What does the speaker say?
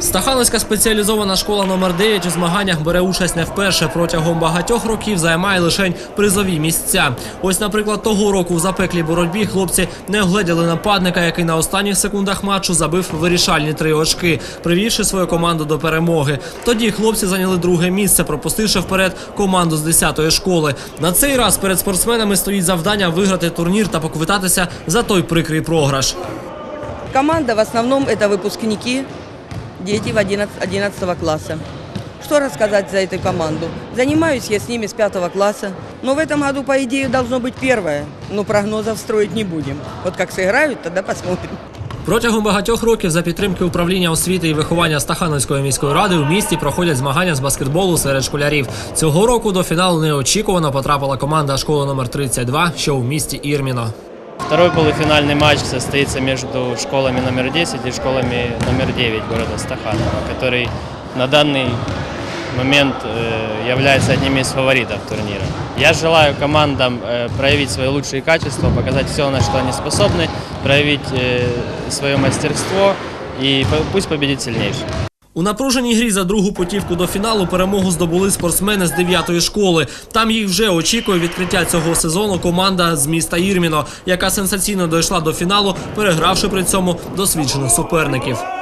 Стахановська спеціалізована школа номер 9 у змаганнях бере участь не вперше. Протягом багатьох років займає лише призові місця. Ось, наприклад, того року в запеклій боротьбі хлопці не огледіли нападника, який на останніх секундах матчу забив вирішальні три очки, привівши свою команду до перемоги. Тоді хлопці зайняли друге місце, пропустивши вперед команду з 10-ї школи. На цей раз перед спортсменами стоїть завдання виграти турнір та поквитатися за той прикрий програш. Команда в основном это выпускники, дети в 11, 11 класса. Что рассказать за эту команду? Занимаюсь я с ними с 5 класса. Но в этом году, по идее, должно быть первое. Но прогнозов строить не будем. Вот как сыграют, тогда посмотрим. Протягом багатьох років за підтримки управління освіти і виховання Стахановської міської ради у місті проходять змагання з баскетболу серед школярів. Цього року до фіналу неочікувано потрапила команда школи номер 32, що у місті Ірміно. Второй полуфинальный матч состоится между школами номер 10 и школами номер 9 города Стаханова, который на данный момент э, является одним из фаворитов турнира. Я желаю командам э, проявить свои лучшие качества, показать все, на что они способны, проявить э, свое мастерство и пусть победит сильнейший. У напруженій грі за другу путівку до фіналу перемогу здобули спортсмени з 9-ї школи. Там їх вже очікує відкриття цього сезону команда з міста Ірміно, яка сенсаційно дійшла до фіналу, перегравши при цьому досвідчених суперників.